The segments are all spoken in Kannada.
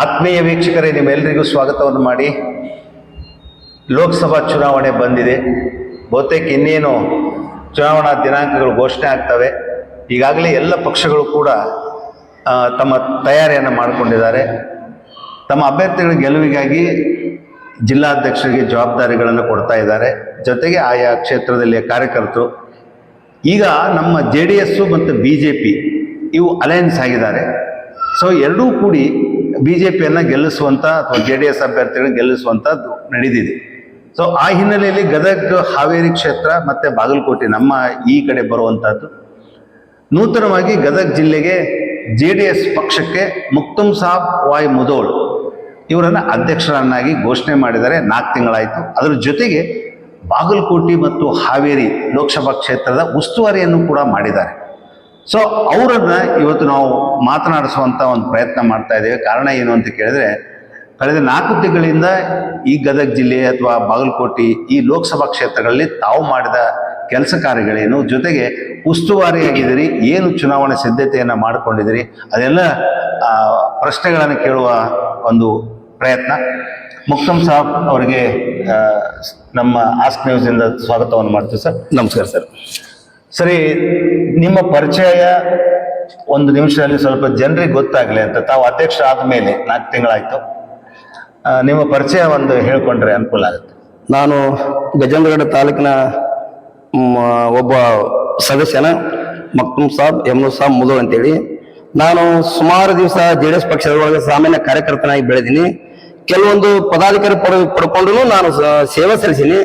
ಆತ್ಮೀಯ ವೀಕ್ಷಕರೇ ನಿಮ್ಮೆಲ್ಲರಿಗೂ ಸ್ವಾಗತವನ್ನು ಮಾಡಿ ಲೋಕಸಭಾ ಚುನಾವಣೆ ಬಂದಿದೆ. ಬಹುತೇಕ ಇನ್ನೇನು ಚುನಾವಣಾ ದಿನಾಂಕಗಳು ಘೋಷಣೆ ಆಗ್ತವೆ. ಈಗಾಗಲೇ ಎಲ್ಲ ಪಕ್ಷಗಳು ಕೂಡ ತಮ್ಮ ತಯಾರಿಯನ್ನು ಮಾಡಿಕೊಂಡಿದ್ದಾರೆ. ತಮ್ಮ ಅಭ್ಯರ್ಥಿಗಳ ಗೆಲುವಿಗಾಗಿ ಜಿಲ್ಲಾಧ್ಯಕ್ಷರಿಗೆ ಜವಾಬ್ದಾರಿಗಳನ್ನು ಕೊಡ್ತಾ ಇದ್ದಾರೆ. ಜೊತೆಗೆ ಆಯಾ ಕ್ಷೇತ್ರದಲ್ಲಿ ಕಾರ್ಯಕರ್ತರು. ಈಗ ನಮ್ಮ ಜೆ ಡಿ ಎಸ್ಸು ಮತ್ತು ಬಿ ಜೆ ಪಿ ಇವು ಅಲಯನ್ಸ್ ಆಗಿದ್ದಾರೆ. ಸೊ, ಎರಡೂ ಕೂಡಿ ಬಿ ಜೆ ಪಿಯನ್ನು ಗೆಲ್ಲಿಸುವಂಥ ಅಥವಾ ಜೆ ಡಿ ಎಸ್ ಅಭ್ಯರ್ಥಿಗಳನ್ನ ಗೆಲ್ಲಿಸುವಂಥದ್ದು ನಡೆದಿದೆ. ಸೊ ಆ ಹಿನ್ನೆಲೆಯಲ್ಲಿ ಗದಗ, ಹಾವೇರಿ ಕ್ಷೇತ್ರ ಮತ್ತು ಬಾಗಲಕೋಟೆ ನಮ್ಮ ಈ ಕಡೆ ಬರುವಂಥದ್ದು ನೂತನವಾಗಿ ಗದಗ ಜಿಲ್ಲೆಗೆ ಜೆ ಡಿ ಎಸ್ ಪಕ್ಷಕ್ಕೆ ಮುಕ್ತುಮ್ ಸಾಬ್ ವಾಯ್ ಮುದೋಳ್ ಇವರನ್ನು ಅಧ್ಯಕ್ಷರನ್ನಾಗಿ ಘೋಷಣೆ ಮಾಡಿದ್ದಾರೆ. ನಾಲ್ಕು ತಿಂಗಳಾಯಿತು. ಅದರ ಜೊತೆಗೆ ಬಾಗಲಕೋಟೆ ಮತ್ತು ಹಾವೇರಿ ಲೋಕಸಭಾ ಕ್ಷೇತ್ರದ ಉಸ್ತುವಾರಿಯನ್ನು ಕೂಡ ಮಾಡಿದ್ದಾರೆ. ಸೊ ಅವರನ್ನು ಇವತ್ತು ನಾವು ಮಾತನಾಡಿಸುವಂಥ ಒಂದು ಪ್ರಯತ್ನ ಮಾಡ್ತಾ ಇದ್ದೇವೆ. ಕಾರಣ ಏನು ಅಂತ ಕೇಳಿದ್ರೆ, ಕಳೆದ ನಾಲ್ಕು ತಿಂಗಳಿಂದ ಈ ಗದಗ ಜಿಲ್ಲೆ ಅಥವಾ ಬಾಗಲಕೋಟೆ ಈ ಲೋಕಸಭಾ ಕ್ಷೇತ್ರಗಳಲ್ಲಿ ತಾವು ಮಾಡಿದ ಕೆಲಸ ಕಾರ್ಯಗಳೇನು? ಜೊತೆಗೆ ಉಸ್ತುವಾರಿಯಾಗಿದ್ದೀರಿ, ಏನು ಚುನಾವಣೆ ಸಿದ್ಧತೆಯನ್ನು ಮಾಡಿಕೊಂಡಿದ್ದೀರಿ? ಅದೆಲ್ಲ ಪ್ರಶ್ನೆಗಳನ್ನು ಕೇಳುವ ಒಂದು ಪ್ರಯತ್ನ. ಮುಕ್ತಮ್ ಸಾಬ್ ಅವರಿಗೆ ನಮ್ಮ ಆಸ್ಕ್ ನ್ಯೂಸಿಂದ ಸ್ವಾಗತವನ್ನು ಮಾಡ್ತೀವಿ ಸರ್. ನಮಸ್ಕಾರ ಸರ್. ಸರಿ, ನಿಮ್ಮ ಪರಿಚಯ ಒಂದು ನಿಮಿಷದಲ್ಲಿ ಸ್ವಲ್ಪ ಜನರಿಗೆ ಗೊತ್ತಾಗಲಿ ಅಂತ ತಾವು ಅಧ್ಯಕ್ಷ ಆದ ಮೇಲೆ ನಾಲ್ಕು ತಿಂಗಳಾಯ್ತು. ನಿಮ್ಮ ಪರಿಚಯ ಒಂದು ಹೇಳ್ಕೊಂಡ್ರೆ ಅನುಕೂಲ ಆಗುತ್ತೆ. ನಾನು ಗಜೇಂದ್ರಗಡ ತಾಲೂಕಿನ ಒಬ್ಬ ಸದಸ್ಯನ ಮಕ್ತುಮ್ ಸಾಬ್ ಯಮನು ಸಾಬ್ ಮುದು ಅಂತೇಳಿ. ನಾನು ಸುಮಾರು ದಿವಸ ಜೆ ಡಿ ಎಸ್ ಪಕ್ಷದ ಸಾಮಾನ್ಯ ಕಾರ್ಯಕರ್ತನಾಗಿ ಬೆಳೆದೀನಿ. ಕೆಲವೊಂದು ಪದಾಧಿಕಾರಿ ಪಡ ಪಡ್ಕೊಂಡು ನಾನು ಸೇವೆ ಸಲ್ಲಿಸೀನಿ.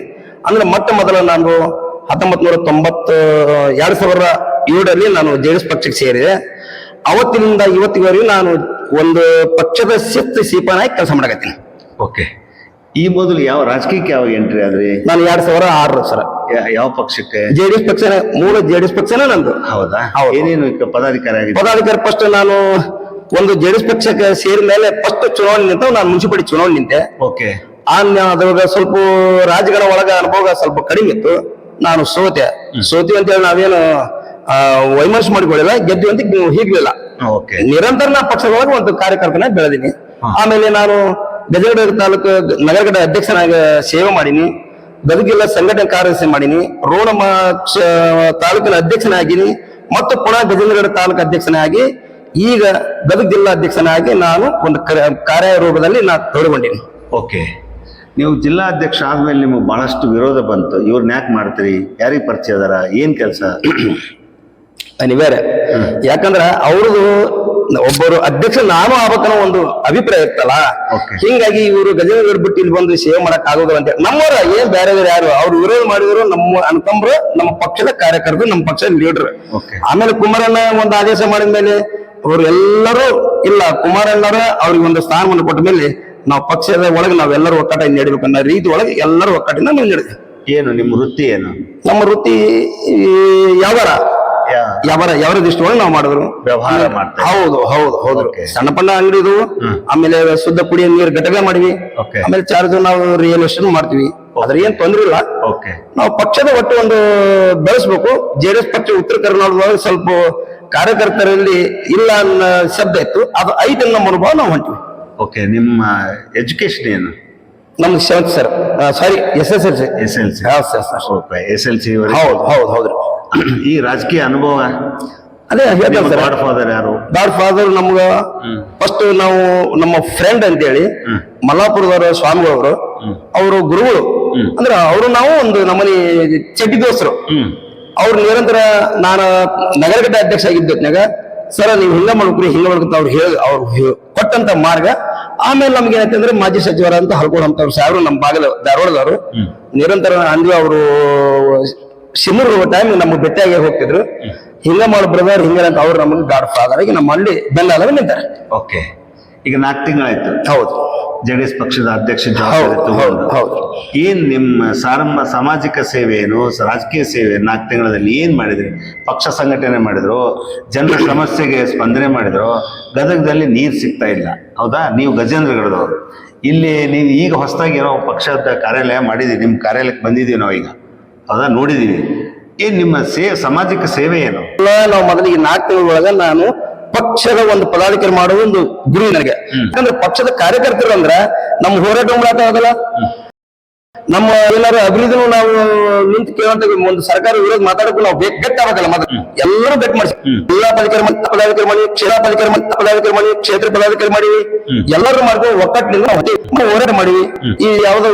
ಅಂದ್ರೆ ಮೊಟ್ಟ ಮೊದಲು ನಾನು ಹತ್ತೊಂಬತ್ ನೂರ ತೊಂಬತ್ತ ಎರಡ್ ಸಾವಿರದ ಏಳರಲ್ಲಿ ನಾನು ಜೆ ಡಿ ಎಸ್ ಪಕ್ಷಕ್ಕೆ ಸೇರಿದೆ. ಅವತ್ತಿನಿಂದ ಇವತ್ತಿವರೆಗೂ ನಾನು ಒಂದು ಪಕ್ಷದ ಶಿಸ್ತು ಸೀಪನಾಗಿ ಕೆಲಸ ಮಾಡಕತ್ತೀನಿ. ಓಕೆ. ಈ ಮೊದಲು ಯಾವ ರಾಜಕೀಯಕ್ಕೆ ಯಾವ ಎಂಟ್ರಿ ಆದ್ರಿ? ನಾನು ಎರಡ್ ಸಾವಿರ ಆರು ಸರ್. ಯಾವ ಪಕ್ಷಕ್ಕೆ? ಜೆಡಿಎಸ್ ಪಕ್ಷ ಮೂಲ ಜೆಡಿಎಸ್ ಪಕ್ಷನೇ ನಂದು. ಹೌದಾ. ಏನೇನು ಪದಾಧಿಕಾರಿ ಆಗಿದೆ ಪದಾಧಿಕಾರಿ ಫಸ್ಟ್ ನಾನು ಒಂದು ಜೆಡಿಎಸ್ ಪಕ್ಷಕ್ಕೆ ಸೇರಿದ ಮೇಲೆ ಫಸ್ಟ್ ಚುನಾವಣೆ ನಿಂತ ನಾನು ಮುನ್ಸಿಪಾಲಿಟಿ ಚುನಾವಣೆ ನಿಂತೆ. ಓಕೆ. ಆ ಅದ್ರೊಳಗೆ ಅದ್ರೊಳಗ ಸ್ವಲ್ಪ ರಾಜ್ಯಗಳ ಒಳಗ ಅನುಭವ ಸ್ವಲ್ಪ ಕಡಿಮೆ ಇತ್ತು. ನಾನು ಸೋತೆ ಸೋತಿ ಅಂತೇಳಿ ನಾವೇನು ವೈಮನಸ್ಸು ಮಾಡಿಕೊಳ್ಳಿಲ್ಲ ಗೆದ್ದು ಅಂತ ಹೀಗ್ಲಿಲ್ಲ. ಓಕೆ. ನಿರಂತರ ನಾ ಪಕ್ಷದೊಳಗೆ ಒಂದು ಕಾರ್ಯಕರ್ತನ ಬೆಳೆದೀನಿ. ಆಮೇಲೆ ನಾನು ಗದಗ ತಾಲೂಕು ನಗರಗಡ ಅಧ್ಯಕ್ಷನಾಗಿ ಸೇವೆ ಮಾಡೀನಿ. ಗದಗ ಜಿಲ್ಲಾ ಸಂಘಟನೆ ಕಾರ್ಯದರ್ಶಿ ಮಾಡೀನಿ. ರೋಣ ತಾಲೂಕಿನ ಅಧ್ಯಕ್ಷನಾಗಿನಿ. ಮತ್ತು ಪುನಃ ಗಜೇಂದ್ರಗಡ ತಾಲೂಕು ಅಧ್ಯಕ್ಷನಾಗಿ ಈಗ ಗದಗ ಜಿಲ್ಲಾ ಅಧ್ಯಕ್ಷನಾಗಿ ನಾನು ಒಂದು ಕಾರ್ಯರೂಪದಲ್ಲಿ ನಾ ತೊಡಗೊಂಡೀನಿ. ಓಕೆ. ನೀವು ಜಿಲ್ಲಾಧ್ಯಕ್ಷ ಆದ್ಮೇಲೆ ನಿಮಗೆ ಬಹಳಷ್ಟು ವಿರೋಧ ಬಂತು. ಇವ್ರನ್ನ ಯಾಕೆ ಮಾಡ್ತೀರಿ? ಯಾರಿಗೆ ಪರಿಚಯ ಅದಾರ? ಏನು ಕೆಲಸ? ಅನಿವಾರ್ಯ ಯಾಕಂದ್ರ ಅವ್ರದ್ದು ಒಬ್ಬರು ಅಧ್ಯಕ್ಷ ನಾನು ಆಗ್ಬೇಕನ್ನೋ ಒಂದು ಅಭಿಪ್ರಾಯ ಇತ್ತಲ್ಲ? Okay. ಹಿಂಗಾಗಿ ಇವರು ಗಜೇಂದ್ರ ಬಿಟ್ಟು ಇಲ್ಲಿ ಬಂದು ಸೇವೆ ಮಾಡಕ್ ಆಗೋದಿಲ್ಲ ಅಂತ ನಮ್ಮವರ ಏನ್ ಬೇರೆ ಬೇರೆ ಯಾರು? ಅವ್ರು ವಿರೋಧ ಮಾಡಿದ್ರು ನಮ್ಮ ಅನ್ಕಂಬ್ರು ನಮ್ಮ ಪಕ್ಷದ ಕಾರ್ಯಕರ್ತರು ನಮ್ಮ ಪಕ್ಷದ ಲೀಡರ್. Okay. ಆಮೇಲೆ ಕುಮಾರಣ್ಣ ಒಂದು ಆದೇಶ ಮಾಡಿದ ಮೇಲೆ ಅವ್ರು ಎಲ್ಲರೂ ಇಲ್ಲ ಕುಮಾರಣ್ಣರ ಅವ್ರಿಗೆ ಒಂದು ಸ್ಥಾನವನ್ನು ಕೊಟ್ಟ ಮೇಲೆ ನಾವು ಪಕ್ಷದ ಒಳಗೆ ನಾವೆಲ್ಲರೂ ಒಕ್ಕಟ್ಟಾಗಿ ನಡಿಬೇಕನ್ನೋ ರೀತಿ ಒಳಗೆ ಎಲ್ಲರೂ ಒಕ್ಕಟ್ಟಿನ ನಾವು ನಡೆದ್ವಿ ಏನು ನಿಮ್ಮ ವೃತ್ತಿ ಏನು? ನಮ್ಮ ವೃತ್ತಿ ಯಾವರ? ಯಾವಾರ ಯಾವ ದೃಷ್ಟಿ ಒಳಗೆ ನಾವು ಮಾಡಿದ್ರು. ವ್ಯವಹಾರ ಮಾಡ್ತಾ ಹೌದು ಹೌದು ಹೌದು. ಸಣ್ಣ ಪಣ್ಣ ಅಂಗಡಿ ಇದು ಆಮೇಲೆ ಶುದ್ಧ ಕುಡಿಯ ನೀರು ಘಟಕ ಮಾಡಿವಿ. ಆಮೇಲೆ ಚಾರ್ಜ್ ನಾವು ರಿಯಲ್ ಎಸ್ಟೇಟ್ ಮಾಡ್ತೀವಿ ಅದ್ರ ಏನ್ ತೊಂದ್ರೆ ಇಲ್ಲ. ಓಕೆ. ನಾವು ಪಕ್ಷದ ಒಟ್ಟು ಒಂದು ಬೆಳೆಸ್ಬೇಕು. ಜೆಡಿಎಸ್ ಪಕ್ಷ ಉತ್ತರ ಕರ್ನಾಟಕದೊಳಗೆ ಸ್ವಲ್ಪ ಕಾರ್ಯಕರ್ತರಲ್ಲಿ ಇಲ್ಲ ಅನ್ನೋ ಶಬ್ದ ಇತ್ತು. ಅದು ಐದು ನಮ್ಮ ಅನುಭವ ನಾವು ಹೊಂಟಿವಿ. ಓಕೆ ನಿಮ್ಮ ಎಜುಕೇಶನ್ ಏನು? ನಮ್ದು seventh sir sorry S S L C S L C ಹೌದು sir sir okay S L C ಹೌದು ಹೌದು ಹೌದ್ರಿ ಈ ರಾಜಕೀಯ ಅನುಭವ? ಅದೇ ಸರ್ ಗಾಡ್ ಫಾದರ್ ಯಾರು? ಗಾಡ್ ಫಾದರ್ ನಮ್ಗ. ಫಸ್ಟ್ ನಾವು ನಮ್ಮ ಫ್ರೆಂಡ್ ಅಂತೇಳಿ ಹೇಳಿ ಮಲ್ಲಾಪುರದವರ ಸ್ವಾಮಿಗಳು ಅವರು ಅವರು ಗುರುಗಳು. ಅಂದ್ರೆ ಅವರು ನಾವು ಒಂದು ನಮ್ಮನಿ ಚಡ್ಡಿ ದೋಸ್ತರು ಅವ್ರು ನಿರಂತರ ನಾನು ನಗರಗಡ್ಡೆ ಅಧ್ಯಕ್ಷ ಆಗಿದ್ದತ್ನಾಗ ಸರ್ ನೀವು ಹಿಂಗ ಮಾಡ್ಬೇಕ್ರಿ ಹಿಂಗ ಮಾಡ್ಬೇಕಂತ ಅವ್ರು ಹೇಳಿ ಅವ್ರು ಕೊಟ್ಟಂತ ಮಾರ್ಗ. ಆಮೇಲೆ ನಮ್ಗೆ ಏನೈತೆ ಅಂದ್ರೆ ಮಾಜಿ ಸಚಿವರಂತ ಹಲ್ಕೋಡ್ ಅಂತ ಸಾಹೇಬ್ರು ನಮ್ಮ ಬಾಗಿಲು ಧಾರವಾಡದವರು. ನಿರಂತರ ಅಂದ್ರೆ ಅವರು ಸಿಮ್ಮೂರ್ ಟೈಮ್ ನಮ್ಗೆ ಭೇಟಿಯಾಗಿ ಹೋಗ್ತಿದ್ರು. ಹಿಂಗ ಮಾಡ್ ಬ್ರದರ್ ಹಿಂಗ ಅಂತ ಅವ್ರು ನಮಗೆ ಗಾಡ್ ಫಾದರ್ ಆಗಿ ನಮ್ಮ ಅಲ್ಲಿ ಬೆಲ್ಲ ನಿಂತಾರೆ. ಓಕೆ ಈಗ ನಾಲ್ಕು ತಿಂಗಳಾಯ್ತು. ಹೌದು. ಜೆ ಡಿ ಎಸ್ ಪಕ್ಷದ ಅಧ್ಯಕ್ಷ ಜವಾಬ್ದಾರಿ ಹೌದು ತಗೊಂಡು ಏನ್ ನಿಮ್ಮ ಸಾರಂಭ ಸಾಮಾಜಿಕ ಸೇವೆ ಏನು ರಾಜಕೀಯ ಸೇವೆ ನಾಲ್ಕು ತಿಂಗಳಲ್ಲಿ ಏನ್ ಮಾಡಿದ್ರಿ? ಪಕ್ಷ ಸಂಘಟನೆ ಮಾಡಿದ್ರು ಜನರ ಸಮಸ್ಯೆಗೆ ಸ್ಪಂದನೆ ಮಾಡಿದ್ರು ಗದಗದಲ್ಲಿ ನೀರು ಸಿಗ್ತಾ ಇಲ್ಲ. ಹೌದಾ? ನೀವು ಗಜೇಂದ್ರಗಡದವರು ಇಲ್ಲಿ ನೀವು ಈಗ ಹೊಸದಾಗಿ ಏನೋ ಪಕ್ಷದ ಕಾರ್ಯಾಲಯ ಮಾಡಿದೀವಿ ನಿಮ್ಮ ಕಾರ್ಯಾಲಯಕ್ಕೆ ಬಂದಿದ್ದೀವಿ ನಾವು ಈಗ. ಹೌದಾ? ನೋಡಿದೀವಿ. ಏನು ನಿಮ್ಮ ಸೇ ಸಾಮಾಜಿಕ ಸೇವೆ ಏನು? ನಾವು ಮೊದಲಿಗೆ ನಾಲ್ಕು ತಿಂಗಳ ಒಳಗ ನಾನು ಪಕ್ಷದ ಒಂದು ಪದಾಧಿಕಾರಿ ಮಾಡುವ ಒಂದು ಗುರಿ ನನಗೆ. ಯಾಕಂದ್ರೆ ಪಕ್ಷದ ಕಾರ್ಯಕರ್ತರು ಅಂದ್ರ ನಮ್ಮ ಹೋರಾಟ ಮಾಡಾಟ ಆಗಲ್ಲ ನಮ್ಮ ಏನಾದ್ರು ಅಭಿವೃದ್ಧಿನೂ ನಾವು ನಿಂತು ಕೇಳುವಂತ ಒಂದು ಸರ್ಕಾರ ವಿರೋಧ ಮಾತಾಡಕ್ಕೂ ನಾವು ಬೇಕು ಆಗಲ್ಲ ಆಗಬೇಕಲ್ಲ ಮತ್ತೆ ಎಲ್ಲರೂ ಬೆಟ್ ಮಾಡಿಸಿ. ಜಿಲ್ಲಾ ಪದಾಧಿಕಾರಿ ಮಾಡಿ ಪದಾಧಿಕಾರಿ ಮಾಡಿ ಕ್ಷೇತ್ರ ಪದಾಧಿಕಾರಿ ಮಾಡಿ ಪದಾಧಿಕಾರಿ ಮಾಡಿ ಕ್ಷೇತ್ರ ಪದಾಧಿಕಾರಿ ಮಾಡಿ. ಎಲ್ಲರೂ ಮಾಡ್ತೀವಿ ಒಕ್ಕಟ್ಟಿನಿಂದ ಹೋರಾಟ ಮಾಡಿವಿ. ಈ ಯಾವ್ದೋ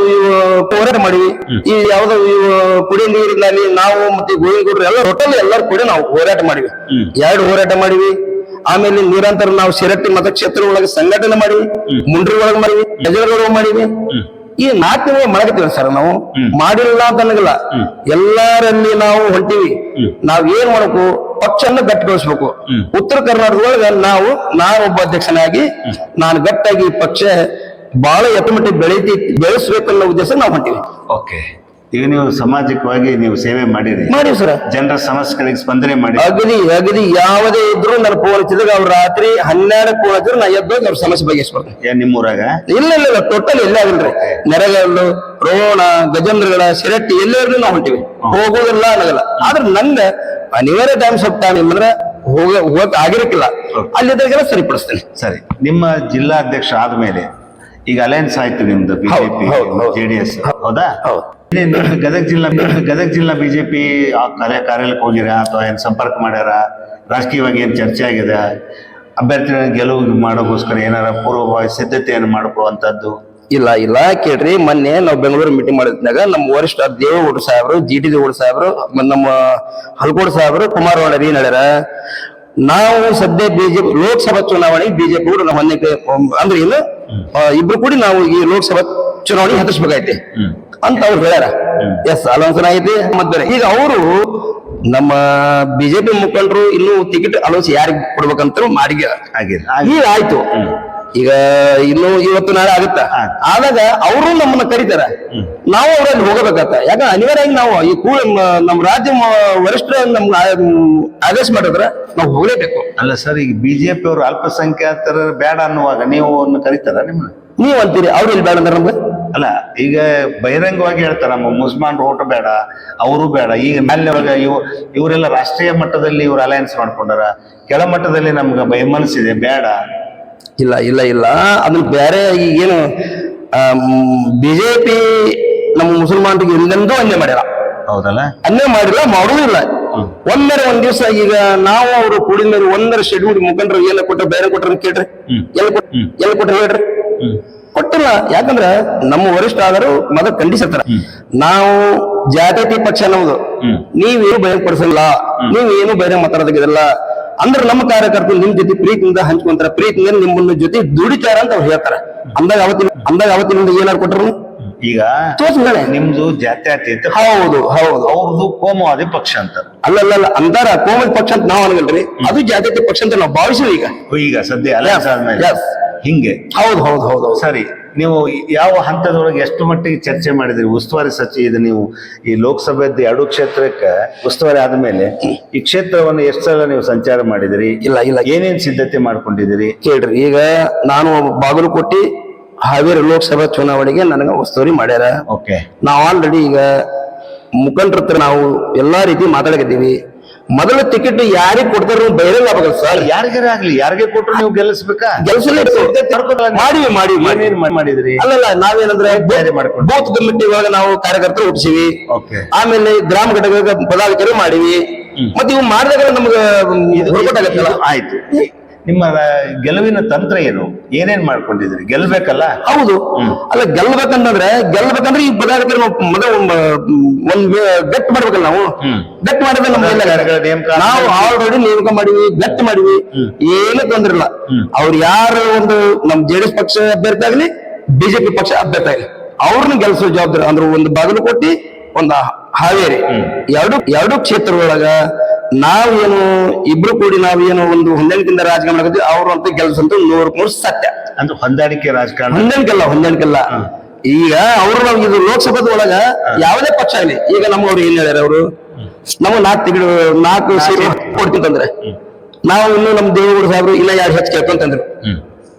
ಹೋರಾಟ ಮಾಡಿವಿ. ಈ ಯಾವ್ದೋ ಕುಡಿಯ ನೀರಿನಲ್ಲಿ ನಾವು ಮತ್ತೆ ಗೋವಿಂದಗೌಡರು ಎಲ್ಲ ಟೋಟಲ್ ಎಲ್ಲರೂ ಕೂಡ ನಾವು ಹೋರಾಟ ಮಾಡಿವಿ. ಎರಡು ಹೋರಾಟ ಮಾಡಿವಿ. ಆಮೇಲೆ ನಿರಂತರ ನಾವು ಶಿರಟ್ಟಿ ಮತಕ್ಷೇತ್ರ ಒಳಗೆ ಸಂಘಟನೆ ಮಾಡಿ ಮುಂಡ್ರಿ ಒಳಗೆ ಮಾಡಿವಿ ಗಜಗೌಡ ಮಾಡಿವಿ. ಈ ನಾಲ್ಕು ತಿಂಗಳು ಮಾಡಕತ್ತೀವಿ ಸರ್ ನಾವು. ಮಾಡಿಲ್ಲ ಅಂತ ಅನ್ನಗಲ್ಲ. ಎಲ್ಲರಲ್ಲಿ ನಾವು ಹೊಂಟಿವಿ. ನಾವ್ ಏನ್ ಮಾಡಬೇಕು? ಪಕ್ಷನ ಗಟ್ಟಿಗೊಳಿಸ್ಬೇಕು ಉತ್ತರ ಕರ್ನಾಟಕದೊಳಗ ನಾವು ನಾನೊಬ್ಬ ಅಧ್ಯಕ್ಷನಾಗಿ ನಾನು ಗಟ್ಟಾಗಿ ಪಕ್ಷ ಬಹಳ ಎತ್ತಮಟ್ಟಿ ಬೆಳೀತಿ ಬೆಳೆಸ್ಬೇಕನ್ನೋ ಉದ್ದೇಶ ನಾವು ಹೊಂಟಿವಿ. ಓಕೆ. ಈಗ ನೀವು ಸಾಮಾಜಿಕವಾಗಿ ನೀವು ಸೇವೆ ಮಾಡಿರಿ. ಮಾಡಿ ಸರ್. ಜನರ ಸಮಸ್ಯೆಗಳಿಗೆ ಸ್ಪಂದನೆ ಮಾಡಿ ಅಗದಿ ಅಗದಿ ಯಾವುದೇ ಇದ್ರು ನನ್ನ ಫೋನ್ ಹಚ್ಚಿದಾಗ ಅವ್ರು ರಾತ್ರಿ ಹನ್ನೆರಡು ಫೋನ್ ಹಚ್ಚಿದ್ರೆ ನಾ ಎದ್ದೋಗಿ ಅವ್ರ ಸಮಸ್ಯೆ ಬಗೆಹರಿಸ್ಕೊಡ್ತೀನಿ ಏನ್ ನಿಮ್ಮೂರಾಗ ಇಲ್ಲ ಇಲ್ಲ ಇಲ್ಲ ಟೋಟಲ್ ಎಲ್ಲ ಆಗಿಲ್ರಿ ನೆರೆಗಲ್ಲು ರೋಣ ಗಜೇಂದ್ರಗಡ ಸಿರಟ್ಟಿ ಎಲ್ಲರೂ ನಾವು ಹೊಂಟಿವಿ. ಹೋಗೋದಿಲ್ಲ ಅನ್ನೋದಿಲ್ಲ. ಆದ್ರೆ ನನ್ನ ಅನಿವಾರ್ಯ ಟೈಮ್ ಸ್ವಲ್ಪ ಟೈಮ್ ಅಂದ್ರೆ ಹೋಗ ಹೋಗಕ್ ಆಗಿರಕ್ಕಿಲ್ಲ ಅಲ್ಲಿದ್ದಾಗೆಲ್ಲ ಸರಿಪಡಿಸ್ತೇನೆ. ಸರಿ. ನಿಮ್ಮ ಜಿಲ್ಲಾಧ್ಯಕ್ಷ ಆದ್ಮೇಲೆ ಈಗ ಅಲಯನ್ಸ್ ಆಯ್ತು ನಿಮ್ದು ಬಿಜೆಪಿ. ಜೆಡಿಎಸ್ ಹೌದಾ. ಗದಗ ಜಿಲ್ಲಾ ಗದಗ ಜಿಲ್ಲಾ ಬಿಜೆಪಿ ಕಾರ್ಯ ಕಾರ್ಯಾಲಯಕ್ಕೆ ಹೋಗಿರಾ ಅಥವಾ ಏನ್ ಸಂಪರ್ಕ ಮಾಡ್ಯಾರ? ರಾಜಕೀಯವಾಗಿ ಏನ್ ಚರ್ಚೆ ಆಗಿದೆ? ಅಭ್ಯರ್ಥಿ ಗೆಲುವು ಮಾಡೋಕ್ಕೋಸ್ಕರ ಏನಾರ ಪೂರ್ವಭಾವಿ ಸಿದ್ಧತೆಯನ್ನು ಮಾಡ್ಕೊಳ್ಳುವಂತದ್ದು? ಇಲ್ಲ ಇಲ್ಲ ಕೇಳ್ರಿ. ಮೊನ್ನೆ ನಾವು ಬೆಂಗಳೂರು ಮೀಟಿಂಗ್ ಮಾಡಿದ್ನಾಗ ನಮ್ಮ ವರಿಷ್ಠ ದೇವೇಗೌಡ ಸಾಹೇಬರು ಜಿ ಟಿ ದೇವೇಗೌಡ ಸಾಹೇಬರು ನಮ್ಮ ಹಲ್ಕೋಡ್ ಸಾಹೇಬರು ಕುಮಾರ ಏನ್ ಹೇಳ್ಯಾರ. ನಾವು ಸದ್ಯ ಬಿಜೆಪಿ ಲೋಕಸಭಾ ಚುನಾವಣೆ ಬಿಜೆಪಿ ಕೂಡ ನಾವು ಮೊನ್ನೆ ಅಂದ್ರೆ ಇಲ್ಲ ಇಬ್ರು ಕೂಡಿ ನಾವು ಈ ಲೋಕಸಭಾ ಚುನಾವಣೆ ಹತ್ತಿಸ್ಬೇಕಾಯ್ತಿ ಅಂತ ಅವ್ರು ಹೇಳ್ಯಾರ. ಎಸ್ ಆಲೋಚನೆ ಐತಿ ಮತ್ತೆ ಈಗ ಅವರು ನಮ್ಮ ಬಿಜೆಪಿ ಮುಖಂಡರು ಇನ್ನು ಟಿಕೆಟ್ ಆಲೋಚನೆ ಯಾರಿಗೆ ಕೊಡ್ಬೇಕಂತ ಮಾಡಿ ಆಗಿದೆ ಈಗ ಆಯ್ತು. ಈಗ ಇನ್ನು ಇವತ್ತು ನಾಳೆ ಆಗುತ್ತ. ಆದಾಗ ಅವರು ನಮ್ಮನ್ನ ಕರೀತಾರ. ನಾವು ಅವ್ರಲ್ಲಿ ಹೋಗಬೇಕತ್ತ ಯಾಕಂದ್ರೆ ಅನಿವಾರ್ಯ ನಾವು ಈ ಕೂ ನಮ್ಮ ರಾಜ್ಯ ವರಿಷ್ಠರು ನಮ್ಗೆ ಆದೇಶ ಮಾಡಿದ್ರ ನಾವು ಹೋಗಲೇಬೇಕು. ಅಲ್ಲ ಸರ್ ಈಗ ಬಿಜೆಪಿ ಅವರು ಅಲ್ಪಸಂಖ್ಯಾತರ ಬೇಡ ಅನ್ನುವಾಗ ನೀವು ಕರೀತಾರ ನಿಮ್ಮ ನೀವು ಅಂತೀರಿ ಅವ್ರು ಇಲ್ಲಿ ಬೇಡ ಅಂದ್ರೆ ನಮ್ಗೆ? ಅಲ್ಲ ಈಗ ಬಹಿರಂಗವಾಗಿ ಹೇಳ್ತಾರೆ ನಮ್ಮ ಮುಸ್ಮಾನ್ ಓಟ್ ಬೇಡ ಅವರು ಬೇಡ ಈಗ ಮೇಲೆ ಇವ್ ಇವರೆಲ್ಲ ರಾಷ್ಟ್ರೀಯ ಮಟ್ಟದಲ್ಲಿ ಇವ್ರು ಅಲಯನ್ಸ್ ಮಾಡ್ಕೊಂಡಾರ. ಕೆಳ ಮಟ್ಟದಲ್ಲಿ ನಮ್ಗೆ ಬೆಂಬಲಿಸಿದೆ ಬೇಡ. ಇಲ್ಲ ಇಲ್ಲ ಇಲ್ಲ. ಅದನ್ನ ಬೇರೆ ಈಗೇನು ಬಿಜೆಪಿ ನಮ್ಮ ಮುಸಲ್ಮಾನರಿಗೆ ಎಲ್ಲೆಂದೂ ಅನ್ಯ ಮಾಡ್ಯಾರ. ಹೌದಲ್ಲ? ಅನ್ಯ ಮಾಡಿಲ್ಲ ಮಾಡುವುದಿಲ್ಲ ಒಂದರ ಒಂದ್ ದಿವಸ ಈಗ ನಾವು ಅವರು ಕೂಡಿದ ಮೇಲೆ ಒಂದರ ಶೆಡ್ಯೂಲ್ ಮುಖಂಡರು ಎಲ್ಲ ಕೊಟ್ಟರೆ ಬೇರೆ ಕೊಟ್ಟರು ಕೇಳ್ರಿ. ಎಲ್ಲಿ ಕೊಟ್ಟ ಎಲ್ಲಿ ಕೊಟ್ಟರು ಹೇಳ್ರಿ? ಕೊಟ್ಟಿಲ್ಲ. ಯಾಕಂದ್ರ ನಮ್ಮ ವರಿಷ್ಠ ಆದರೂ ಮದ ಖಂಡಿಸತ್ತಾರ ನಾವು ಜಾತ್ಯತೀತ ಪಕ್ಷ ಅನ್ನೋದು. ನೀವೇನು ಬಹಿರಂಗಪಡಿಸಲ್ಲ ನೀವೇನು ಭಯ ಮಾತಾಡೋದಿಲ್ಲ ಅಂದ್ರೆ ನಮ್ಮ ಕಾರ್ಯಕರ್ತರು ನಿಮ್ ಜೊತೆ ಪ್ರೀತಿಯಿಂದ ಹಂಚ್ಕೊಂತಾರ. ಪ್ರೀತಿಯಿಂದ ನಿಮ್ಮನ್ನ ಜೊತೆ ದುಡಿತಾರ ಅಂತ ಅವ್ರು ಹೇಳ್ತಾರ. ಅಂದಾಗ ಅವತ್ತಿನ ಅಂದಾಗ ಅವತ್ತಿನಿಂದ ಏನಾರು ಕೊಟ್ಟರು ಈಗ ನಿಮ್ದು ಜಾತ್ಯತೀತ ಹೌದು ಹೌದು. ಅವ್ರದ್ದು ಕೋಮವಾದಿ ಪಕ್ಷ ಅಂತ. ಅಲ್ಲಲ್ಲ ಅಂದಾರ ಕೋಮದ ಪಕ್ಷ ಅಂತ ನಾವು ಅನ್ಗಲ್ರಿ ಅದು ಜಾತ್ಯತೆ ಪಕ್ಷ ಅಂತ ನಾವು ಭಾವಿಸಿವಿ ಈಗ. ಈಗ ಸದ್ಯ ಅಲ್ಲ. ಹಿಂಗೆ. ಹೌದು ಹೌದು ಹೌದು ಹೌದು. ಸರಿ. ನೀವು ಯಾವ ಹಂತದೊಳಗೆ ಎಷ್ಟು ಮಟ್ಟಿಗೆ ಚರ್ಚೆ ಮಾಡಿದ್ರಿ? ಉಸ್ತುವಾರಿ ಸಚಿವ ಇದು ನೀವು ಈ ಲೋಕಸಭೆದ ಎರಡು ಕ್ಷೇತ್ರಕ್ಕೆ ಉಸ್ತುವಾರಿ ಆದ್ಮೇಲೆ ಈ ಕ್ಷೇತ್ರವನ್ನು ಎಷ್ಟು ಸಲ ನೀವು ಸಂಚಾರ ಮಾಡಿದಿರಿ? ಇಲ್ಲ ಇಲ್ಲ. ಏನೇನ್ ಸಿದ್ಧತೆ ಮಾಡ್ಕೊಂಡಿದ್ದೀರಿ ಕೇಳ್ರಿ ಈಗ ನಾನು ಬಾಗಲಕೋಟೆ ಹಾವೇರಿ ಲೋಕಸಭಾ ಚುನಾವಣೆಗೆ ನನಗೆ ಉಸ್ತುವಾರಿ ಮಾಡ್ಯಾರ. ಓಕೆ. ನಾವು ಆಲ್ರೆಡಿ ಈಗ ಮುಖಂಡರ ಹತ್ರ ನಾವು ಎಲ್ಲಾ ರೀತಿ ಮಾತಾಡಕತ್ತೀವಿ. ಮೊದಲ ಟಿಕೆಟ್ ಯಾರಿಗೆ ಕೊಡ್ತಾರ ಬೈರಲ್ ಆಗ್ಬೇಕಲ್ಲ ಸರ್. ಯಾರಿಗಾರ ಆಗ್ಲಿ? ಯಾರಿಗೆ ಕೊಟ್ಟರು ನೀವು ಗೆಲ್ಲಿಸ್ಬೇಕಾ? ಮಾಡಿವಿ ಮಾಡಿ ಮಾಡಿದ್ರಿ? ಅಲ್ಲಲ್ಲ ನಾವೇನಂದ್ರೆ. ಬೂತ್ ಕಮಿಟಿ ಒಳಗ ನಾವು ಕಾರ್ಯಕರ್ತರು ಹುಟ್ಟಿಸಿವಿ ಓಕೆ. ಆಮೇಲೆ ಗ್ರಾಮ ಘಟಕ ಪದಾಧಿಕಾರಿ ಮಾಡಿವಿ. ಮತ್ತೆ ಇವು ಮಾಡಿದಾಗ ನಮ್ಗೆ ಆಯ್ತು. ನಿಮ್ಮ ಗೆಲುವಿನ ತಂತ್ರ ಏನು? ಏನೇನ್ ಮಾಡ್ಕೊಂಡಿದ್ರಿ ಗೆಲ್ಬೇಕಲ್ಲ? ಹೌದು. ಅಲ್ಲ ಗೆಲ್ಬೇಕಂತಂದ್ರೆ ಗೆಲ್ಬೇಕಂದ್ರೆ ಈ ಪದಾಧಿಕಾರಿ ಮೊದಲ ಒಂದ್ ಗಟ್ ಮಾಡ್ಬೇಕಲ್ಲ ನಾವು? ಗಟ್ ಮಾಡಿದ್ರೆ ನಮ್ಮ ನಾವು ಆಲ್ರೆಡಿ ನೇಮಕ ಮಾಡಿವಿ ಗಟ್ ಮಾಡಿವಿ ಏನು ತೊಂದ್ರಿಲ್ಲ ಅವ್ರು ಯಾರು ಒಂದು ನಮ್ ಜೆಡಿಎಸ್ ಪಕ್ಷ ಅಭ್ಯರ್ಥಿ ಆಗ್ಲಿ ಬಿಜೆಪಿ ಪಕ್ಷ ಅಭ್ಯರ್ಥಿ ಆಗ್ಲಿ ಅವ್ರನ್ನ ಗೆಲ್ಸೋ ಜವಾಬ್ದಾರಿ ಅಂದ್ರೆ ಒಂದು ಬಾಗಿಲು ಕೊಟ್ಟಿ ಒಂದು ಹಾವೇರಿ. ಎರಡು ಎರಡು ಕ್ಷೇತ್ರದೊಳಗ ನಾವೇನು ಇಬ್ರು ಕೂಡಿ ನಾವೇನು ಒಂದು ಹೊಂದಾಣಿಕೆಯಿಂದ ರಾಜಕಾರಣ ಮಾಡಿದ್ವಿ ಅವ್ರು ಅಂತ ಗೆಲ್ಸಂತ ನೂರಕ್ ನೂರು ಸತ್ಯ. ಅಂದ್ರೆ ಹೊಂದಾಣಿಕೆ ರಾಜಕಾರಣ. ಹೊಂದಾಣಿಕೆಲ್ಲ ಹೊಂದಾಣಿಕೆಲ್ಲ ಈಗ ಅವರು ನಾವು ಇದು ಲೋಕಸಭಾದ ಒಳಗ ಯಾವುದೇ ಪಕ್ಷ ಆಗಲಿ ಈಗ ನಮ್ಮವ್ರು ಏನ್ ಹೇಳ್ಯಾರ ಅವರು? ನಾವು ನಾಲ್ಕು ತಿಂಗಳು ನಾಲ್ಕು ಸೀರೆ ಕೊಡ್ತಿಂತಂದ್ರೆ ನಾವು ಇನ್ನು ನಮ್ಮ ದೇವೇಗೌಡ ಸಾಹೇಬರು ಇಲ್ಲ ಯಾರು ಹೆಚ್ಚು ಕೇಳ್ಕೊಂತಂದ್ರು.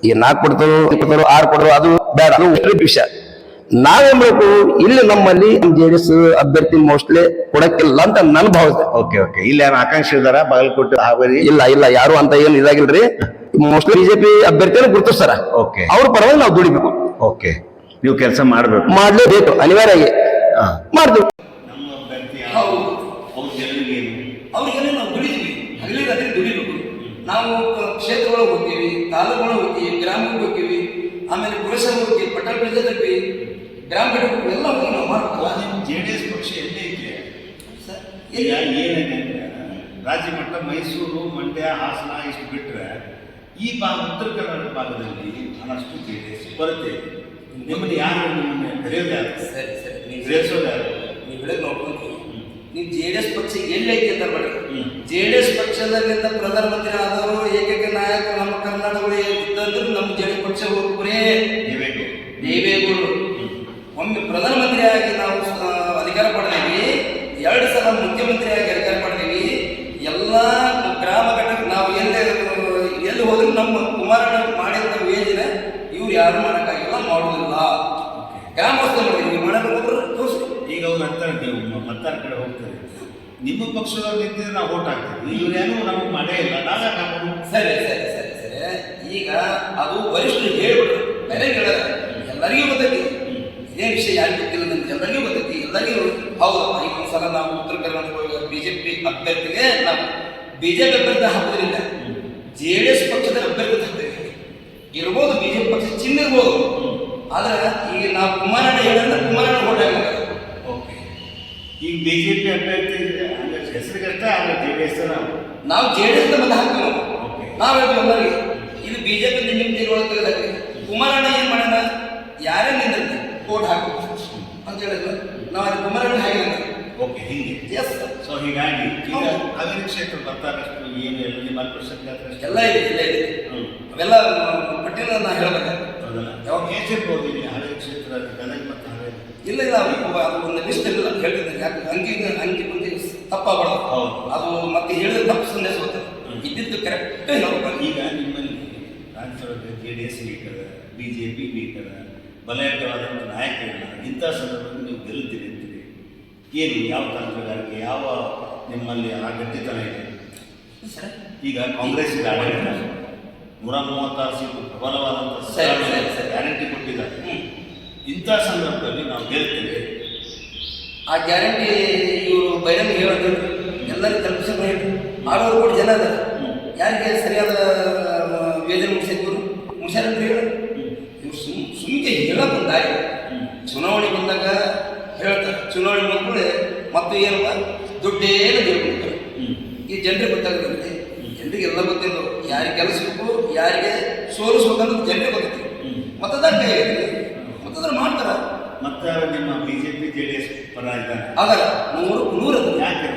ಈಗ ನಾಲ್ಕು ಕೊಡ್ತಾರೋ ಕೊಡ್ತಾರೋ ಆರು ಕೊಡ್ತಾರೋ ಅದು ಬೇಡ ವಿಷಯ. ನಾವೇನ್ ಇಲ್ಲಿ ನಮ್ಮಲ್ಲಿ ಜೆ ಡಿ ಎಸ್ ಅಭ್ಯರ್ಥಿ ಮೋಸ್ಟ್ಲಿ ಕೊಡಕ್ಕಿಲ್ಲ ಅಂತ ನನ್ ಭಾವನೆ. ಓಕೆ ಓಕೆ ಇಲ್ಲಿ ಯಾರು ಆಕಾಂಕ್ಷಿ ಇದಾರ? ಬಾಗಲಕೋಟೆ ಹಾವೇರಿ? ಇಲ್ಲ ಇಲ್ಲ ಯಾರು ಅಂತ ಏನು ಇದಾಗಿಲ್ರಿ? ಮೋಸ್ಟ್ಲಿ ಬಿಜೆಪಿ ಅಭ್ಯರ್ಥಿಯನ್ನು ಗುರುತಿಸ್ತಾರ? ಓಕೆ ಅವ್ರ ಪರವಾಗಿ ನಾವು ದುಡಿಬೇಕು. ಓಕೆ ನೀವು ಕೆಲಸ ಮಾಡಬೇಕು. ಮಾಡಲೇಬೇಕು ಅನಿವಾರ್ಯ ಮಾಡ್ತೀವಿ. ನಮ್ಮ ಅಭ್ಯರ್ಥಿ ಹೌದು. ಅವ್ರ ಗೆಲುವಿಗೆ ಅವ್ರಿಗೆಲ್ಲ ನಾವು ದುಡಿತೀವಿ. ದುಡಿಬೇಕು. ನಾವು ಕ್ಷೇತ್ರಗಳಿಗೆ ಹೋಗ್ತೀವಿ ತಾಲೂಕೊಳಗೆ ಹೋಗ್ತೀವಿ ಗ್ರಾಮಕ್ಕೆ ಹೋಗ್ತೀವಿ ಆಮೇಲೆ ಪುರಸಭೆ ಹೋಗ್ತೀವಿ ಪಟ್ಟಣ ಪ್ರಜೆ ಹೋಗ್ತೀವಿ ಗ್ರಾಮ ಘಟಕ ಎಲ್ಲ ಹೋಗಿ ನಾವು ನಿಮ್ಮ ಜೆ ಡಿ ಎಸ್ ಪಕ್ಷ ಎಲ್ಲೇ ಇದೆ ಸರ್, ಈಗ? ಏನಿದೆ? ಅಂದ್ರೆ ರಾಜ್ಯ ಮಟ್ಟ ಮೈಸೂರು ಮಂಡ್ಯ ಹಾಸನ ಇಷ್ಟು ಬಿಟ್ಟರೆ ಈ ಭಾಗ ಉತ್ತರ ಕರ್ನಾಟಕ ಭಾಗದಲ್ಲಿ ಬಹಳಷ್ಟು ಜೆ ಡಿ ಎಸ್ ಬರುತ್ತೆ. ನಿಮ್ಮಲ್ಲಿ ನಿಮ್ಮನ್ನು ಯಾರು ನಿಮ್ಮನ್ನು ಯಾರು? ಸರಿ ಸರಿ. ನೀವು ಯಾರು? ನೀವು ಬೆಳಗ್ಗೆ ನೋಡ್ಕೊಂಡು ನೀವು ಜೆ ಡಿ ಎಸ್ ಪಕ್ಷ ಎಲ್ಲಿ ಐತಿ ಅಂತ ಬೇಡ ಹ್ಮ್. ಜೆ ಡಿ ಎಸ್ ಪಕ್ಷದಲ್ಲಿಂದ ಪ್ರಧಾನಮಂತ್ರಿ ಆದವರು ಏಕೈಕ ನಾಯಕ ನಮ್ಮ ಕರ್ನಾಟಕದಲ್ಲಿ ಇದ್ದಂದ್ರೆ ನಮ್ಮ ಜೆ ಡಿ ಪಕ್ಷ ಒಬ್ಬರೇ ನೀವೇಕು ದೇವೇಗೌಡರು ಒಮ್ಮೆ ಪ್ರಧಾನಮಂತ್ರಿ ಆಗಿ ನಾವು ಆ, ಅಧಿಕಾರ ಪಡೆದೀವಿ ಎರಡು ಸಲ ಮುಖ್ಯಮಂತ್ರಿ ಆಗಿ ಅಧಿಕಾರ ಪಡೆದೀವಿ ಎಲ್ಲ ಗ್ರಾಮ ಘಟಕ ನಾವು ಎಲ್ಲೇ ಎಲ್ಲಿ ಹೋದ್ರು ನಮ್ಮ ಕುಮಾರಣ್ಣ ಮಾಡಿದ ಯೋಜನೆ ಇವ್ರು ಯಾರು ಮಾಡೋಕ್ಕಾಗಿಲ್ಲ ಮಾಡುವುದಿಲ್ಲ ಗ್ರಾಮಸ್ಥರು ಮಾಡಿದ್ವಿ ತೋರಿಸಿ ಈಗ ಅವ್ರು ನೀವು ಮ- ಮತ್ತಾರ ಕಡೆ ಹೋಗ್ತಾರೆ. ನಿಮ್ಮ ಪಕ್ಷದವ್ರು ನಿಂತಿದ್ರೆ ನಾವು ಓಟ್ ಹಾಕ್ತೀವಿ ಇವ್ರೇನು ನಮಗೆ ಮಾಡೇ ಇಲ್ಲ ನಾವೇ ಹಾಕೋದು? ಸರಿ ಸರಿ ಸರಿ ಸರಿ. ಈಗ ಅದು ವರಿಷ್ಠರು ಹೇಳ್ಬಿಟ್ರು. ಬೇರೆ ಹೇಳಲ್ಲ ಎಲ್ಲರಿಗೂ ಗೊತ್ತೈತಿ. ಇದೇ ವಿಷಯ ಯಾರು ಗೊತ್ತಿಲ್ಲ ನಮ್ಗೆ ಎಲ್ಲರಿಗೂ ಗೊತ್ತೈತಿ. ಎಲ್ಲರಿಗೂ ಹೌದಪ್ಪ ಈ ಸಲ ನಾವು ಉತ್ತರ ಕರ್ನಾಟಕ ಬಿಜೆಪಿ ಅಭ್ಯರ್ಥಿಗೆ ನಾವು ಬಿಜೆಪಿ ಅಭ್ಯರ್ಥಿ ಹಾಕೋದ್ರಿಂದ ಜೆ ಡಿ ಎಸ್ ಪಕ್ಷದ ಅಭ್ಯರ್ಥಿ ಹಾಕ್ತೇವೆ. ಇರ್ಬೋದು ಬಿಜೆಪಿ ಪಕ್ಷ ಚಿನ್ನ ಇರ್ಬೋದು. ಆದ್ರೆ ಈಗ ನಾವು ಕುಮಾರಣ್ಣ ಹೇಳಿದ್ರೆ ಕುಮಾರಣ್ಣ ಓಟ್ ಓಕೆ. ಈಗ ಬಿಜೆಪಿ ಅಭ್ಯರ್ಥಿ ಹೆಸರಿಗಷ್ಟೇ ಆದ್ರೆ ಜೆ ಡಿ ಎಸ್ ನಾವು ಜೆ ಡಿ ಎಸ್ ಬಂದು ಹಾಕ್ತೀವಿ ನಾವು. ಹೇಳ್ತೀವಿ ಇದು ಬಿಜೆಪಿ ನಿಮ್ಮ ತಿರುವಳಿ ತೆಗೆದಾಕ್ರಿ. ಕುಮಾರಣ್ಣ ಏನ್ ಮಾಡೋಣ? ಯಾರೇ ನಿಂದಿರ್ಲಿ ಕೋಟ್ ಹಾಕಬೇಕು. ಅಂತ ಹೇಳಿದ್ರು ನಾವು ಅಲ್ಲಿ ಕುಮಾರಣ್ಣ ಓಕೆ ಹಿಂಗೆ. ಎಸ್ ಸೊ ಹೀಗಾಗಿ ಈಗ ಹೌದು. ಕ್ಷೇತ್ರ ಬರ್ತಾರಷ್ಟು ಏನು ಎಲ್ಲ ನಿಮ್ಮ ಅಲ್ಪಸಂಖ್ಯಾತ ಎಲ್ಲ ಇದೆ ಎಲ್ಲ ಇದೆ. ಅವೆಲ್ಲ ಪಟ್ಟಿನ ನಾನು ಹೇಳಬೇಕು. ಯಾವಾಗ? ಎಷ್ಟಿರ್ಬೋದು ಇಲ್ಲಿ ಹಳೆ ಕ್ಷೇತ್ರ ಗದಗ ಮತ್ತು ಹಳೆ. ಇಲ್ಲ ಇಲ್ಲ ಅದು ಅದು ಒಂದು ಲಿಸ್ಟ್ ಇಲ್ಲ ಹೇಳ್ತಿದ್ದೆ ಯಾಕೆ ಅಂಕಿ ಅಂಕಿ ಬಂದು ತಪ್ಪಾಗ್ಬಾರ್ದು ಹೌದು. ಅದು ಮತ್ತೆ ಹೇಳಿದ್ರೆ ತಪ್ಪು ಸಂದೇಶ ಹೋಗ್ತದೆ ಇದ್ದಿದ್ದು ಕರೆಕ್ಟ್ ಹೇಳ್ಬೇಕು. ಈಗ ನಿಮ್ಮಲ್ಲಿ ರಾಜ್ಯದೊಳಗೆ J D S BJP B J P ಬಲಯುತವಾದಂಥ ನಾಯಕರಿಲ್ಲ ಇಂಥ ಸಂದರ್ಭದಲ್ಲಿ ನೀವು ಗೆಲ್ಲುತ್ತೀರಿ ಅಂತೀರಿ? ಏನು ಯಾವ ತಂತ್ರಗಾರಿಕೆ ಯಾವ ನಿಮ್ಮಲ್ಲಿ ಆ ಗಟ್ಟಿತನ ಇದೆ? ಈಗ ಕಾಂಗ್ರೆಸ್ ಆಡಳಿತ ನೂರ ಮೂವತ್ತಾರು ಸೀಟು ಪ್ರಬಲವಾದಂಥ. ಗ್ಯಾರಂಟಿ ಕೊಟ್ಟಿದ್ದಾರೆ. ಇಂಥ ಸಂದರ್ಭದಲ್ಲಿ ನಾವು ಗೆಲ್ತೇವೆ. ಆ ಗ್ಯಾರಂಟಿ ಇವರು ಬಹಿರಂಗ ಹೇಳೋದು ಎಲ್ಲರಿಗೂ ತಲುಪಿಸಿ ಮಾಡೋರು ಕೂಡ ಜನ ಅದ ಯಾರಿಗೆ ಸರಿಯಾದ ಆ, ಯೋಜನೆ ಮುಗಿಸಿದ್ರು ಮುಗಿಸ್ಯಾರಂತ ಹೇಳಿ ಇವ್ರು ಸುಮ್ ಸುಮ್ಕೆ ಹೇಳಕ್ ಒಂದು ದಾರಿ ಚುನಾವಣೆ ಬಂದಾಗ ಹೇಳ್ತಾರೆ ಚುನಾವಣೆ ಬಂದ್ಕೂಡಲೇ ಮತ್ತೆ ಏನಪ್ಪ ದುಡ್ಡೇನು ದುಡ್ಡು ಈ ಜನರಿಗೆ ಗೊತ್ತಾಗುತ್ತೆ ಜನರಿಗೆ ಎಲ್ಲ ಗೊತ್ತಿಲ್ಲ. ಯಾರಿಗೆ ಕೆಲಸಬೇಕು ಯಾರಿಗೆ ಸೋಲಿಸ್ಬೇಕನ್ನೋದು ಜನರಿಗೆ ಗೊತ್ತೈತಿ ಮತದಾನ ಕೈ ಮತದಾನ ಮಾಡ್ತಾರ. ಮತ್ತೆ ನಿಮ್ಮ ಬಿ ಜೆ ಡಿ ಎಸ್ ಪರ ಇದ್ದಾರೆ. ಅದರ ನೂರು ನೂರ ಯಾಕೆ?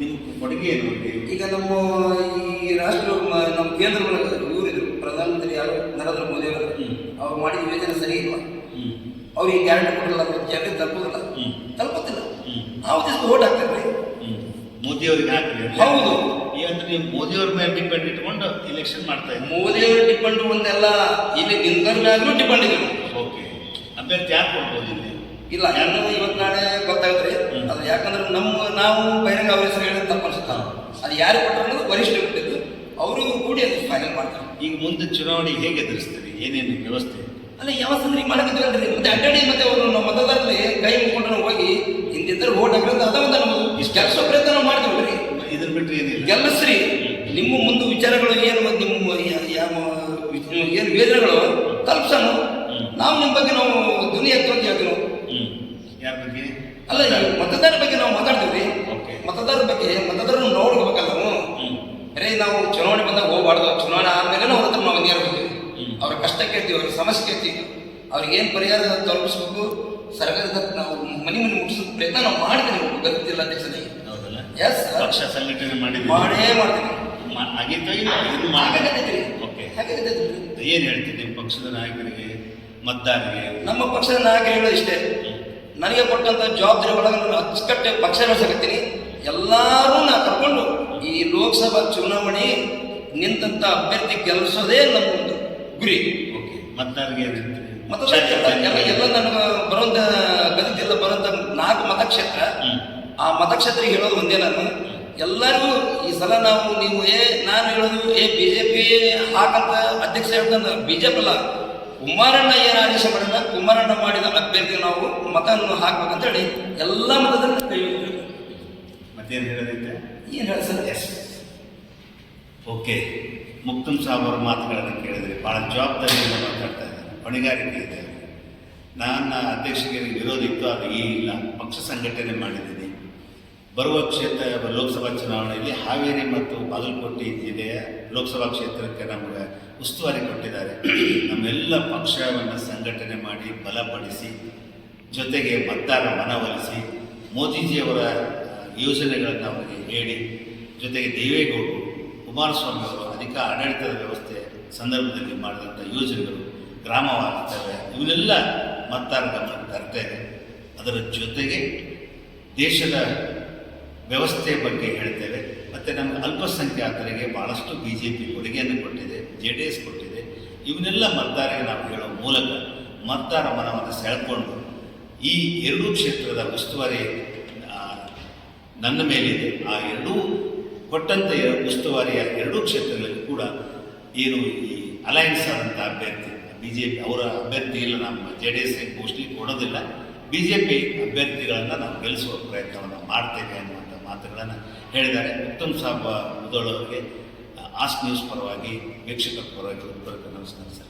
ನಿಮ್ಮ ಕೊಡುಗೆ ಏನು ಈಗ ನಮ್ಮ ಈ ರಾಷ್ಟ್ರ ನಮ್ಮ ಕೇಂದ್ರ ಇವರಿದ್ರು ಪ್ರಧಾನಮಂತ್ರಿ ಯಾರು? ನರೇಂದ್ರ ಮೋದಿ ಅವರು. ಅವ್ರು ಮಾಡಿದ ಯೋಜನೆ ಸರಿ ಇಲ್ಲ ಅವ್ರಿಗೆ ಗ್ಯಾರಂಟಿ ಕೊಡಲ್ಲ ಜನರಿಗೆ ತಲುಪೋದಿಲ್ಲ. ತಲುಪುತ್ತಿಲ್ಲ. ನಾವು ಜಸ್ಟ್ ಓಟ್ ಹಾಕ್ತೇವೆ ಮೋದಿಯವರಿಗೆ ಮೋದಿ ಅವ್ರಿಗೆ ಹಾಕ್ರಿ. ಹೌದು. ಈ ಅಂದ್ರೆ ನೀವು ಮೋದಿಯವ್ರ ಮೇಲೆ ಡಿಪೆಂಡ್ ಇಟ್ಕೊಂಡು ಇಲೆಕ್ಷನ್ ಮಾಡ್ತಾ ಇದ್ದೀವಿ ಮೋದಿಯವರು ಡಿಪೆಂಡ್ ಒಂದೆಲ್ಲ ಇಲ್ಲಿ ಮ್ಯಾಗ್ಲೂ ಡಿಪೆಂಡ್ ಇದೆ ಓಕೆ ಅಭ್ಯರ್ಥಿ ಯಾಕೆ ಕೊಡ್ಬೋದು ಇಲ್ಲಿ? ಇಲ್ಲ ಯಾರು ಇವತ್ತು ನಾಳೆ ಗೊತ್ತಾಗುತ್ತೆ. ಅದು ಯಾಕಂದ್ರೆ ನಮ್ಮ ನಾವು ಬಹಿರಂಗ ಅವರ ಹೆಸರು ಹೇಳಿದ ತಪ್ಪು ಅನ್ಸುತ್ತೆ ಅದು ಯಾರು ಕೊಟ್ಟರು ವರಿಷ್ಠ ಬಿಟ್ಟಿದ್ದು ಅವರಿಗೂ ಕೂಡಿ ಅದು ಫೈನಲ್ ಮಾಡ್ತಾರೆ. ಈಗ ಮುಂದೆ ಚುನಾವಣೆ ಹೇಗೆ ಎದುರಿಸ್ತೀರಿ? ಏನೇನು ವ್ಯವಸ್ಥೆ? ಅಲ್ಲ ಯಾವ ಸಂದ್ರಿ ರೀ ಮತ್ತೆ ಅಡ್ಡಾಡಿ ಮತ್ತೆ ಅವರು ನಮ್ಮ ಮತದಾರರಲ್ಲಿ ಕೈ ನಾವು ಹೋಗಿ ಹಿಂದಿದ್ದರೆ ಓಟ್ ಹಾಕಿದ್ರೆ ಅದ ಒಂದು ನಮ್ಮದು ಇಷ್ಟು ಕೆಲಸ ಪ್ರಯತ್ನ ನಾವು ರೀ ಇದ್ರ ಬಿಟ್ಟರೆ ಏನಿಲ್ಲ. ಗೆಲ್ಲಸ್ರಿ. ನಿಮ್ಮ ಮುಂದೆ ವಿಚಾರಗಳು ಏನು ಮತ್ತು ನಿಮ್ಮ ಯಾವ ಏನು ವೇದನೆಗಳು ತಲುಪ್ಸೋಣ. ನಾವು ನಿಮ್ಮ ಬಗ್ಗೆ ನಾವು ಧ್ವನಿ ಎತ್ತು ಅಂತ ಹೇಳ್ತೀವಿ ನಾವು. ಯಾರ ಬಗ್ಗೆ? ಅಲ್ಲ ಮತದಾರರ ಮತದಾರ ಬಗ್ಗೆ ನಾವು ಮಾತಾಡ್ತೀವಿ. ಮತದಾರರ ಬಗ್ಗೆ ಮತದಾರರು ನೋಡ್ಕೋಬೇಕಲ್ಲ ನಾವು. ಅರೇ ನಾವು ಚುನಾವಣೆ ಬಂದಾಗ ಹೋಗ್ಬಾರ್ದು. ಚುನಾವಣೆ ಆದ್ಮೇಲೆ ಅವ್ರ ಹತ್ರ ನಾವು ನೇರ. ಅವ್ರ ಕಷ್ಟ ಕೇಳ್ತೀವಿ ಅವ್ರ ಸಮಸ್ಯೆ ಕೇಳ್ತೀವಿ. ಅವ್ರಿಗೆ ಏನು ಪರಿಹಾರ ತಲುಪಿಸ್ಬೇಕು? ಸರ್ಕಾರದ ನಾವು ಮನೆ ಮನೆ ಮುಟ್ಟಿಸೋ ಪ್ರಯತ್ನ ನಾವು ಮಾಡ್ತೀವಿ ಗೊತ್ತಿಲ್ಲ ಹೌದಲ್ಲ? ಎಸ್ ಪಕ್ಷ ಸಂಘಟನೆ ಮಾಡಿ ಮಾಡೇ ಮಾಡ್ತೀವಿ ಏನು ಹೇಳ್ತೀನಿ ನಿಮ್ಮ ಪಕ್ಷದ ನಾಯಕರಿಗೆ ಮತದಾರರಿಗೆ? ನಮ್ಮ ಪಕ್ಷದ ನಾಯಕರುಗಳು ಇಷ್ಟೇ. ನನಗೆ ಕೊಟ್ಟಂತ ಜವಾಬ್ದಾರಿ ಒಳಗೆ ನಾನು ಅಚ್ಚುಕಟ್ಟೆ ಪಕ್ಷ ನಡೆಸಕತ್ತೀನಿ. ಎಲ್ಲರೂ ನಾ ಕರ್ಕೊಂಡು ಈ ಲೋಕಸಭಾ ಚುನಾವಣೆ ನಿಂತಂತ ಅಭ್ಯರ್ಥಿ ಗೆಲ್ಲಿಸೋದೇ ನಮ್ಮ ಒಂದು ಗುರಿ. ಓಕೆ. ಮತದಾರರಿಗೆ ನನಗೆ ಮತ್ತು ಎಲ್ಲ ಎಲ್ಲ ನನಗೆ ಬರುವಂತ ಗದಗಿಲ್ಲ ಬರೋಂಥ ನಾಲ್ಕು ಮತಕ್ಷೇತ್ರ. ಆ ಮತಕ್ಷೇತ್ರ ಹೇಳೋದು ಒಂದೇ ನಾನು. ಎಲ್ಲರಿಗೂ ಈ ಸಲ ನಾವು ನೀವು ಏ ನಾನು ಹೇಳೋದು ಏ ಬಿ ಜೆ ಪಿ ಹಾಕಂತ ಅಧ್ಯಕ್ಷ ಹೇಳ್ತಾನೆ ಬಿ ಜೆ ಪಿ ಅಲ್ಲ. ಕುಮಾರಣ್ಣ ಏನು ಆದೇಶ ಮಾಡಿದ? ಕುಮಾರಣ್ಣ ಮಾಡಿದ ಅಭ್ಯರ್ಥಿ ನಾವು ಮತವನ್ನು ಹಾಕ್ಬೇಕಂತ ಹೇಳಿ ಎಲ್ಲ ಮತದಲ್ಲಿ ಕೈ ಮತ್ತೇನು ಹೇಳೋದೈತೆ ಏನು ಹೇಳ sir? Yes okay Muktam Saab ಅವರ ಮಾತುಗಳನ್ನು ಕೇಳಿದರೆ ಭಾಳ ಜವಾಬ್ದಾರಿಯಿಂದ ಮಾತಾಡ್ತಾ ಇದ್ದಾರೆ, ಹೊಣೆಗಾರಿಕೆ ಇದೆ. ನನ್ನ ಅಧ್ಯಕ್ಷರಿಗೆ ವಿರೋಧ ಇತ್ತು ಅದು ಏನಿಲ್ಲ ಪಕ್ಷ ಸಂಘಟನೆ ಮಾಡಿದ್ದೀನಿ. ಬರುವ ಕ್ಷೇತ್ರ, ಲೋಕಸಭಾ ಚುನಾವಣೆಯಲ್ಲಿ ಹಾವೇರಿ ಮತ್ತು ಬಾಗಲಕೋಟೆ ಜಿಲ್ಲೆಯ ಲೋಕಸಭಾ ಕ್ಷೇತ್ರಕ್ಕೆ ನಮಗೆ ಉಸ್ತುವಾರಿ ಕೊಟ್ಟಿದ್ದಾರೆ. ನಮ್ಮೆಲ್ಲ ಪಕ್ಷವನ್ನು ಸಂಘಟನೆ ಮಾಡಿ ಬಲಪಡಿಸಿ, ಜೊತೆಗೆ ಮತದಾರ ಮನವೊಲಿಸಿ ಮೋದಿಜಿಯವರ ಯೋಜನೆಗಳನ್ನು ಅವರಿಗೆ ಹೇಳಿ, ಜೊತೆಗೆ ದೇವೇಗೌಡರು, ಕುಮಾರಸ್ವಾಮಿ ಅವರು ಅಧಿಕ ಆಡಳಿತದ ವ್ಯವಸ್ಥೆ ಸಂದರ್ಭದಲ್ಲಿ ಮಾಡಿದಂಥ ಯೋಜನೆಗಳು ಗ್ರಾಮವಾಗುತ್ತವೆ ಇವನ್ನೆಲ್ಲ ಮತ್ತಾರ ಗಮನಕ್ಕೆ ಇದೆ. ಅದರ ಜೊತೆಗೆ ದೇಶದ ವ್ಯವಸ್ಥೆ ಬಗ್ಗೆ ಹೇಳ್ತೇವೆ. ಮತ್ತು ನಮ್ಮ ಅಲ್ಪಸಂಖ್ಯಾತರಿಗೆ ಭಾಳಷ್ಟು ಬಿ ಜೆ ಪಿ ಕೊಡುಗೆಯನ್ನು ಕೊಟ್ಟಿದೆ ಜೆ ಡಿ ಎಸ್ ಕೊಟ್ಟಿದೆ. ಇವನ್ನೆಲ್ಲ ಮತದಾರರಿಗೆ ನಾವು ಹೇಳೋ ಮೂಲಕ ಮತದಾರ ಮನವನ್ನು ಸೆಳೆಕೊಂಡು ಈ ಎರಡೂ ಕ್ಷೇತ್ರದ ಉಸ್ತುವಾರಿ ನನ್ನ ಮೇಲಿದೆ. ಆ ಎರಡೂ ಕೊಟ್ಟಂಥ ಎರ- ಉಸ್ತುವಾರಿಯ ಎರಡೂ ಕ್ಷೇತ್ರಗಳಲ್ಲಿ ಕೂಡ ಏನು ಈ ಅಲಯನ್ಸ್ ಆದಂಥ ಅಭ್ಯರ್ಥಿ ಬಿ ಜೆ ಪಿ ಅವರ ಅಭ್ಯರ್ಥಿ ಇಲ್ಲ, ನಮ್ಮ ಜೆ ಡಿ ಎಸ್ ಮೋಸ್ಟ್ಲಿ ಕೊಡೋದಿಲ್ಲ. ಬಿ ಜೆ ಪಿ ಅಭ್ಯರ್ಥಿಗಳನ್ನು ನಾವು ಗೆಲ್ಲಿಸುವ ಪ್ರಯತ್ನವನ್ನು ಮಾಡ್ತೇವೆ ಅನ್ನುವಂಥ ಮಾತುಗಳನ್ನು ಹೇಳಿದ್ದಾರೆ. ಉತ್ತಮ್ ಸಾಬ್ ಮುದೋಳ್ ಅವರಿಗೆ ಆಸ್ ನ್ಯೂಸ್ ಪರವಾಗಿ, ವೀಕ್ಷಕರ ಪರವಾಗಿ ನಮಸ್ಕಾರ ಸರ್